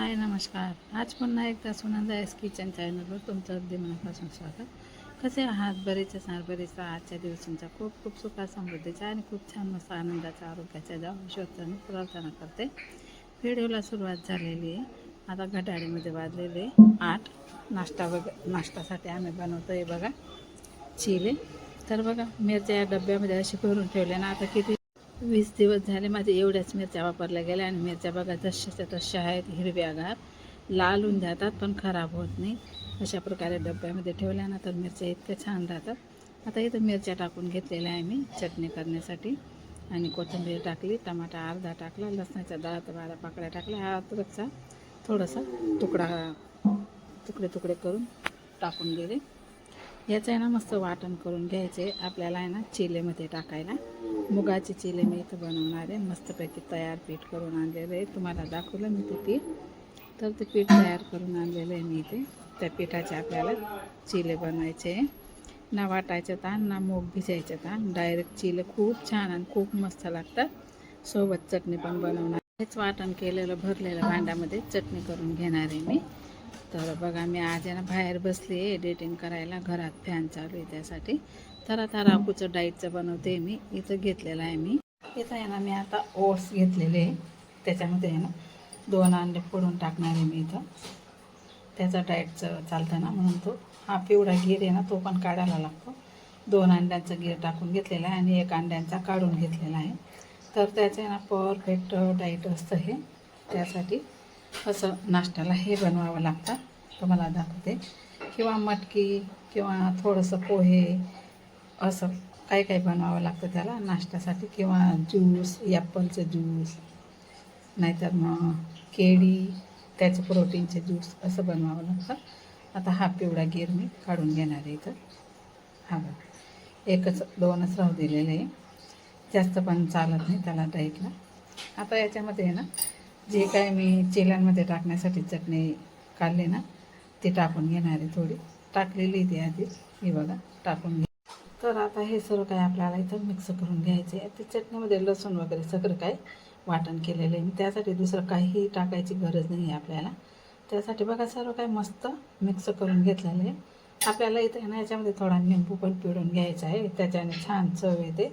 हाय नमस्कार. आज पुन्हा एकदा सुनंदा एस किचन चॅनलवर तुमचं अगदी मनापासून स्वागत. कसे आहात? बरेच असणार आजच्या दिवसांचा खूप खूप सुखा समृद्धीचा आणि खूप छान मस्त आनंदाचा आरोग्याच्या जाऊन विश्वासाने प्रार्थना करते. व्हिडिओला सुरुवात झालेली आहे. आता घड्याळीमध्ये वाजलेले आठ. नाश्ता वग नाश्त्यासाठी आम्ही बनवतो आहे बघा. चिले. तर बघा मिरच्या या डब्यामध्ये असे करून ठेवले ना आता किती वीस दिवस झाले माझे एवढ्याच मिरच्या वापरल्या गेल्या आणि मिरच्या बघा जशाच्या तशा आहेत हिरव्यागार लाल होऊन जातात पण खराब होत नाही. अशा प्रकारे डब्यामध्ये ठेवल्या ना तर मिरच्या इतक्या छान राहतात. आता इथं मिरच्या टाकून घेतलेल्या आहे मी चटणी करण्यासाठी. आणि कोथिंबीर टाकली टमाटा अर्धा टाकला लसणाच्या दहा ते बारा पाकळ्या टाकल्या हा अद्रकचा थोडासा तुकडा तुकडे तुकडे करून टाकून गेले. याचं आहे ना मस्त वाटण करून घ्यायचे. आपल्याला आहे ना चिलेमध्ये टाकायला. मुगाचे चिले मी इथं बनवणार आहे. मस्तपैकी तयार पीठ करून आणलेलं आहे. तुम्हाला दाखवलं मी ते पीठ. तर ते पीठ तयार करून आणलेलं आहे मी इथे. त्या पिठाचे आपल्याला चिले बनवायचे आहे. ना वाटायचं ताण ना मूग भिजायचं ताण. डायरेक्ट चिले खूप छान आणि खूप मस्त लागतात. सोबत चटणी पण बनवणार हेच वाटण केलेलं भरलेलं भांड्यामध्ये चटणी करून घेणार आहे मी. तर बघा मी आज आहे ना बाहेर बसली आहे एडिटिंग करायला. घरात फॅन चालू आहे त्यासाठी. तर आता राकूचं डाईटचं बनवते मी. इथं घेतलेलं आहे मी. इथं आहे ना मी आता ओट्स घेतलेले आहे. त्याच्यामध्ये आहे ना दोन अंडे फोडून टाकणार आहे मी इथं. त्याचं डाईटचं चालतं ना म्हणून तो. हा पिवळा गिर आहे ना तो पण काढायला लागतो. दोन अंड्यांचा गिर टाकून घेतलेला आहे आणि एक अंड्यांचा काढून घेतलेला आहे. तर त्याचं आहे ना परफेक्ट डाईट असतं हे. त्यासाठी असं नाश्त्याला हे बनवावं लागतं. तुम्हाला दाखवते. किंवा मटकी किंवा थोडंसं पोहे असं काही काही बनवावं लागतं त्याला नाश्त्यासाठी. किंवा ज्यूस ॲपलचं ज्यूस नाहीतर मग केळी त्याचं प्रोटीनचे ज्यूस असं बनवावं लागतं. आता हा पिवळा गिर मी काढून घेणार आहे इथं. हा बघा. एकच दोनच राहू दिलेलं आहे. जास्त पण चालत नाही त्याला डाईटला आता याच्यामध्ये आहे ना जे काय मी चिल्यांमध्ये टाकण्यासाठी चटणी काढली ना ती टाकून घेणार आहे थोडी. टाकलेली ती आधी ही बघा टाकून घे. तर आता हे सर्व काय आपल्याला इथं मिक्स करून घ्यायचे आहे. ते चटणीमध्ये लसूण वगैरे सगळं काय वाटण केलेलं आहे. त्यासाठी दुसरं काहीही टाकायची गरज नाही आहे आपल्याला. त्यासाठी बघा सर्व काय मस्त मिक्स करून घेतलेलं आहे. आपल्याला इथं ना याच्यामध्ये थोडा निंबू पण पिळून घ्यायचा आहे. त्याच्याने छान चव येते.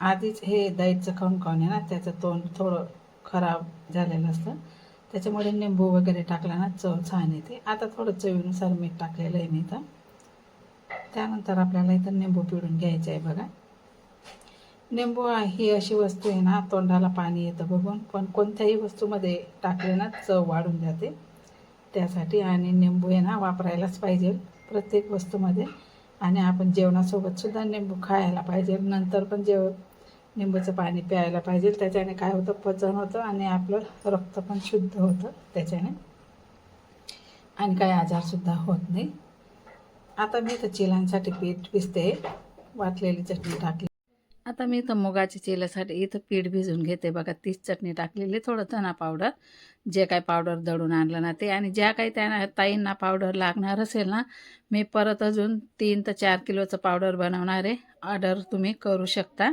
आधीच हे दाईटचं खाऊन खाऊन आहे ना त्याचं तोंड थोडं खराब झालेलं असतं. त्याच्यामुळे निंबू वगैरे टाकला ना चव छान येते. आता थोडं चवीनुसार मीठ टाकलेलं आहे मी इथं. त्यानंतर आपल्याला इथं निंबू पिळून घ्यायचं आहे बघा. निंबू ही अशी वस्तू आहे ना तोंडाला पाणी येतं बघून पण कोणत्याही वस्तूमध्ये टाकले ना चव वाढून जाते. त्यासाठी आणि निंबू आहे ना वापरायलाच पाहिजे प्रत्येक वस्तूमध्ये. आणि आपण जेवणासोबतसुद्धा निंबू खायला पाहिजे. नंतर पण जेव लिंबूचं पाणी प्यायला पाहिजे. त्याच्याने काय होतं? पचन होतं आणि आपलं रक्त पण शुद्ध होतं त्याच्याने. आणि काही आजारसुद्धा होत नाही. आता मी तर चिलांसाठी पीठ भिजते. वाटलेली चटणी टाकली. आता मी तर मुगाच्या चिलासाठी इथं पीठ भिजून घेते. बघा तीच चटणी टाकलेली थोडं धना पावडर. जे काय पावडर दळून आणलं ना ते. आणि ज्या काही त्यांना ताईंना पावडर लागणार असेल ना मी परत अजून तीन ते चार किलोचं पावडर बनवणार आहे. ऑर्डर तुम्ही करू शकता.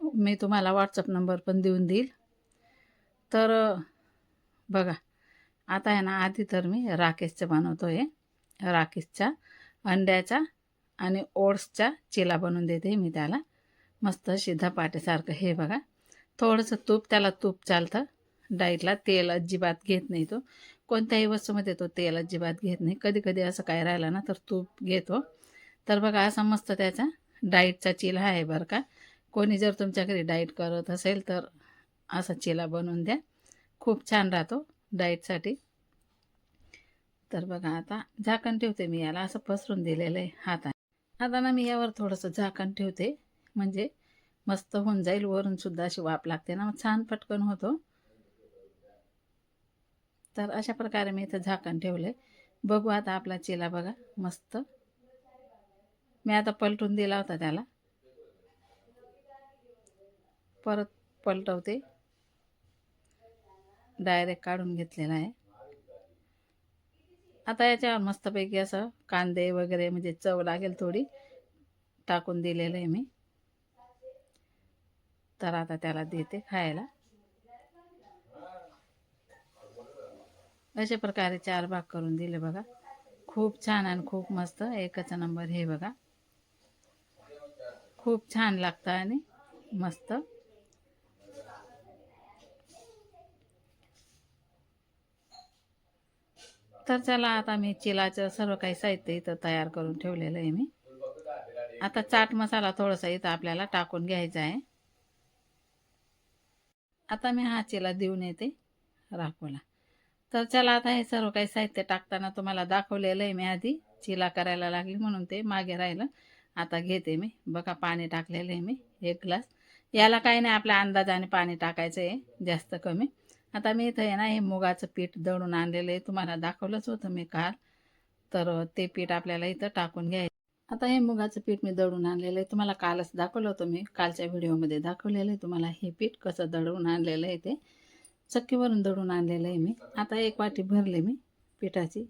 मी तुम्हाला व्हॉट्सअप नंबर पण देऊन देईल. तर बघा आता आहे ना आधी तर मी राकेशचं बनवतो आहे राकेशच्या अंड्याचा आणि ओट्सचा चिला बनवून देते मी त्याला. मस्त शिधा पाटेसारखं हे बघा. थोडंसं तूप त्याला तूप चालतं. डाईटला तेल अजिबात घेत नाही तो. कोणत्याही वस्तूमध्ये तो तेल अजिबात घेत नाही. कधी कधी असं काय राहिलं ना तर तूप घेतो. तर बघा असा मस्त त्याचा डाईटचा चिला आहे बरं का. कोणी जर तुमच्या घरी डाईट करत असेल तर असा चिला बनवून द्या. खूप छान राहतो डाईटसाठी तर बघा आता झाकण ठेवते मी याला. असं पसरून दिलेलं आहे हाताने. आता ना मी यावर थोडंसं झाकण ठेवते. म्हणजे मस्त होऊन जाईल. वरून सुद्धा अशी वाफ लागते ना. मग छान पटकन होतो. तर अशा प्रकारे मी इथं झाकण ठेवले बघू आता आपला चिला बघा. मस्त. मी आता पलटून दिला होता त्याला. परत पलटवते. डायरेक्ट काढून घेतलेला आहे. आता याच्यावर मस्तपैकी असं कांदे वगैरे म्हणजे चव लागेल थोडी टाकून दिलेलं आहे मी. तर आता त्याला देते खायला. अशा प्रकारे चार भाग करून दिले बघा. खूप छान आणि खूप मस्त एकच नंबर हे बघा. खूप छान लागतं आणि मस्त. तर चला आता मी चिलाचं सर्व काही साहित्य इथं तयार करून ठेवलेलं आहे मी. आता चाट मसाला थोडासा इथं आपल्याला टाकून घ्यायचा आहे. आता मी हा चिला देऊन येते राखोला. तर चला आता हे सर्व काही साहित्य टाकताना तुम्हाला दाखवलेलं आहे मी आधी. चिला करायला लागली म्हणून ते मागे राहिलं. आता घेते मी. बघा पाणी टाकलेलं आहे मी. एक ग्लास. याला काही नाही आपल्या अंदाजाने पाणी टाकायचं आहे जास्त कमी. आता मी इथं आहे ना हे मुगाचं पीठ दळून आणलेलं आहे. तुम्हाला दाखवलंच होतं मी काल. तर ते पीठ आपल्याला इथं टाकून घ्यायचं. आता हे मुगाचं पीठ मी दळून आणलेलं आहे. तुम्हाला कालच दाखवलं होतं मी. कालच्या व्हिडिओमध्ये दाखवलेलं आहे तुम्हाला हे पीठ कसं दळून आणलेलं आहे ते. चक्कीवरून दळून आणलेलं आहे मी. आता एक वाटी भरले मी पिठाची.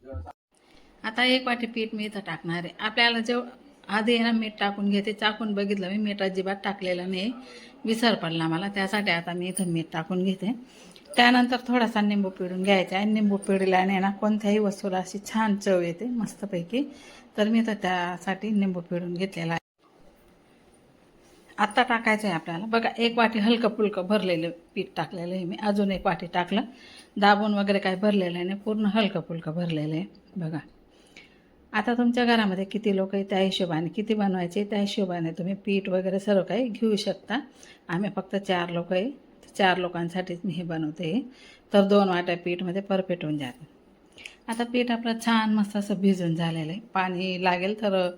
आता एक वाटी पीठ मी इथं टाकणार आहे. आपल्याला जेव आधी आहे ना मीठ टाकून घेते. चाकून बघितलं मी मीठ अजिबात टाकलेलं नाही. विसर पडला मला. त्यासाठी आता मी इथं मीठ टाकून घेते. त्यानंतर थोडासा निंबू पिळून घ्यायचा आहे. निंबू पिळल्याने ना कोणत्याही वस्तूला अशी छान चव येते मस्तपैकी. तर मी तर त्यासाठी निंबू पिळून घेतलेला आहे. आत्ता टाकायचं आहे आपल्याला. बघा एक वाटी हलकं फुलकं भरलेलं पीठ टाकलेलं आहे मी. अजून एक वाटी टाकलं. दाबून वगैरे काय भरलेलं नाही. पूर्ण हलकं फुलकं भरलेलं आहे. बघा. आता तुमच्या घरामध्ये किती लोक आहे त्या हिशोबाने? किती बनवायचे त्या हिशोबाने तुम्ही पीठ वगैरे सर्व काही घेऊ शकता. आम्ही फक्त चार लोक आहे. चार लोकांसाठीच मी हे बनवते. तर दोन वाट्या पीठमध्ये परफेक्ट होऊन जाते. आता पीठ आपलं छान मस्त असं भिजून झालेलं आहे. पाणी लागेल तर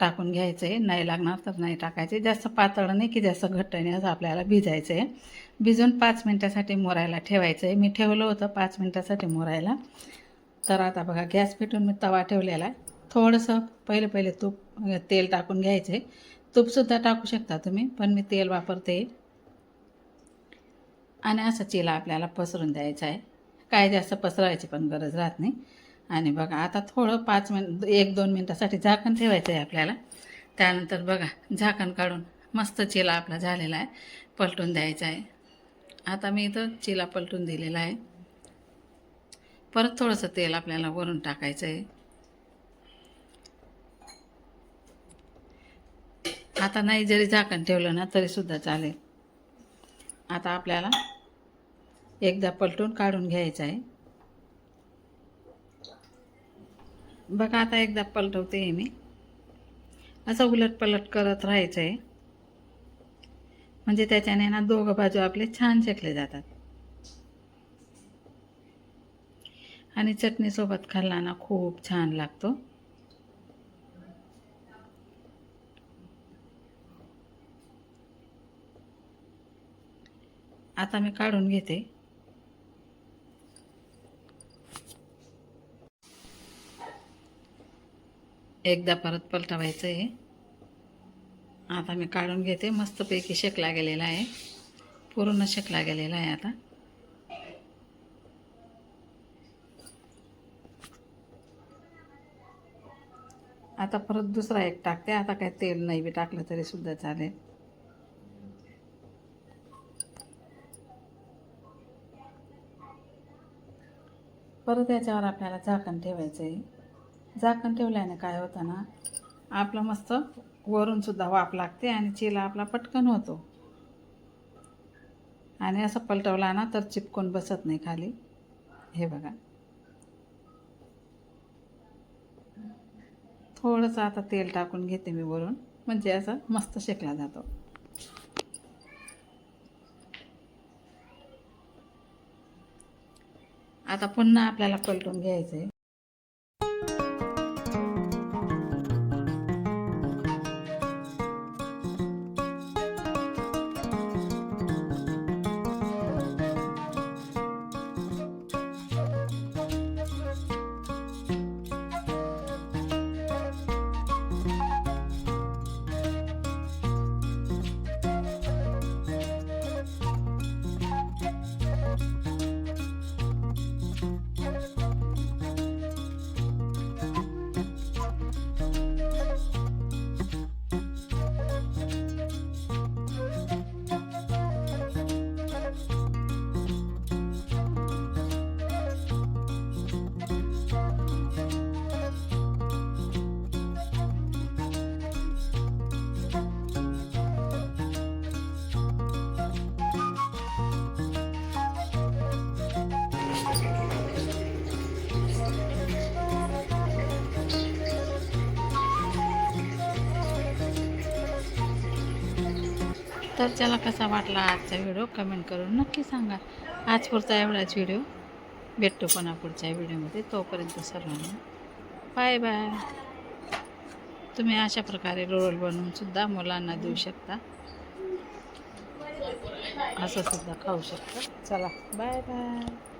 टाकून घ्यायचं आहे नाही लागणार तर नाही टाकायचे जास्त पातळ नाही की जास्त घट्ट नाही असं आपल्याला भिजायचं आहे भिजून पाच मिनटासाठी मोरायला ठेवायचं आहे मी ठेवलं होतं पाच मिनटासाठी मोरायला. तर आता बघा गॅस पेटून मी तवा ठेवलेला आहे. थोडंसं पहिले पहिले तूप तेल टाकून घ्यायचं. आहे तूपसुद्धा टाकू शकता तुम्ही पण मी तेल वापरते. आणि असं चिला आपल्याला पसरून द्यायचा आहे. काय जास्त पसरायची पण गरज राहत नाही. आणि बघा आता थोडं पाच मिनट एक दोन मिनटासाठी झाकण ठेवायचं आहे आपल्याला. त्यानंतर बघा झाकण काढून मस्त चिला आपला झालेला आहे पलटून द्यायचा आहे. आता मी इथं चिला पलटून दिलेला आहे. परत थोडंसं तेल आपल्याला वरून टाकायचं आहे आता नाही जरी झाकण ठेवलं ना तरीसुद्धा चालेल. आता आपल्याला एकदा पलटून काढून घ्यायचं आहे बघा आता एकदा पलटवते आहे मी. असं उलट पलट करत राहायचं आहे म्हणजे त्याच्याने ना दोघं बाजू आपले छान शेकले जातात. आणि चटणीसोबत खाल्ला ना खूप छान लागतो. आता मी काढून घेते. एकदा परत पलटवायचं आहे आता मी काढून घेते. मस्तपैकी शेकला गेलेला आहे. पूर्ण शेकला गेलेला आहे आता. आता परत दुसरा एक टाकते. आता काय तेल नाही बी टाकलं तरी सुद्धा चालेल. परत याच्यावर आपल्याला झाकण ठेवायचं आहे झाकण ठेवल्याने काय होतं ना आपलं मस्त वरूनसुद्धा वाफ लागते आणि चिला आपला पटकन होतो. आणि असं पलटवला ना तर चिपकून बसत नाही खाली. हे बघा. थोडंसं आता तेल टाकून घेते मी वरून. म्हणजे असं मस्त शेकला जातो. आता पुन्हा आपल्याला पलटून घ्यायचं आहे तर त्याला कसा वाटला आजचा व्हिडिओ कमेंट करून नक्की सांगा. आज पुढचा एवढाच व्हिडिओ. भेटतो पुन्हा पुढच्या व्हिडिओमध्ये. तोपर्यंत सर्वांना बाय बाय. तुम्ही अशा प्रकारे रोल बनवूनसुद्धा मुलांना देऊ शकता. असं सुद्धा खाऊ शकता. चला बाय बाय.